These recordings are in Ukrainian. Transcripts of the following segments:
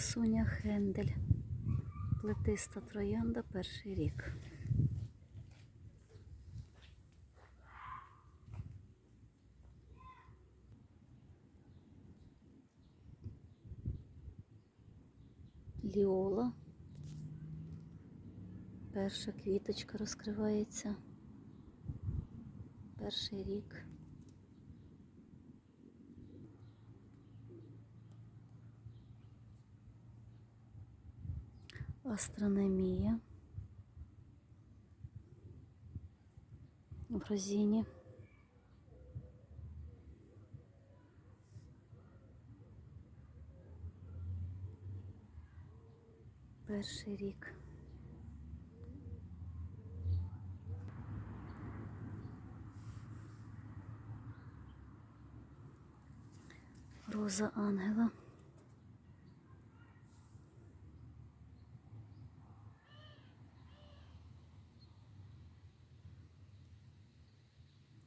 Красуня Хендель. Плетиста троянда перший рік. Ліола. Перша квіточка розкривається. Перший рік. Астрономія. В розіні. Перший рік. Роза ангела.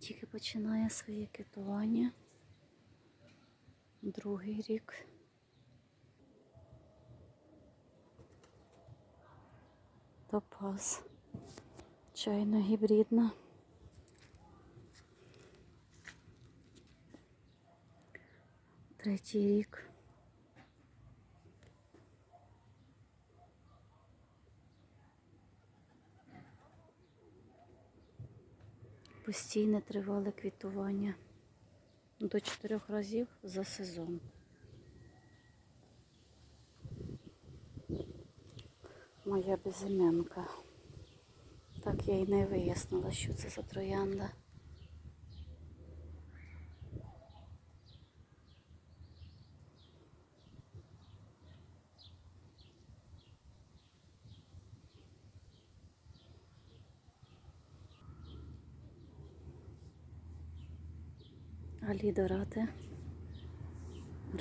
Тільки починає своє китування. Другий рік. Топаз. Чайно гібридна. Третій рік. Постійне тривале квітування до чотирьох разів за сезон. Моя безіменка. Так я й не вияснила, що це за троянда. Алідорати,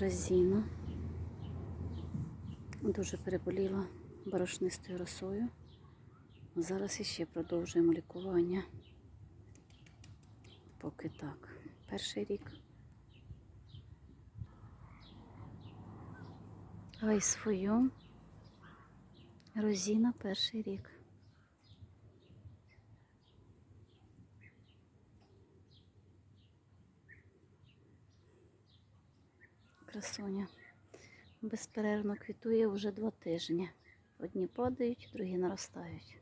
Розіна. Дуже переболіла борошнистою росою. Зараз іще продовжуємо лікування. Поки так. Перший рік. А й свою Розіна перший рік. Красуня. Безперервно квітує вже два тижні. Одні падають, другі наростають.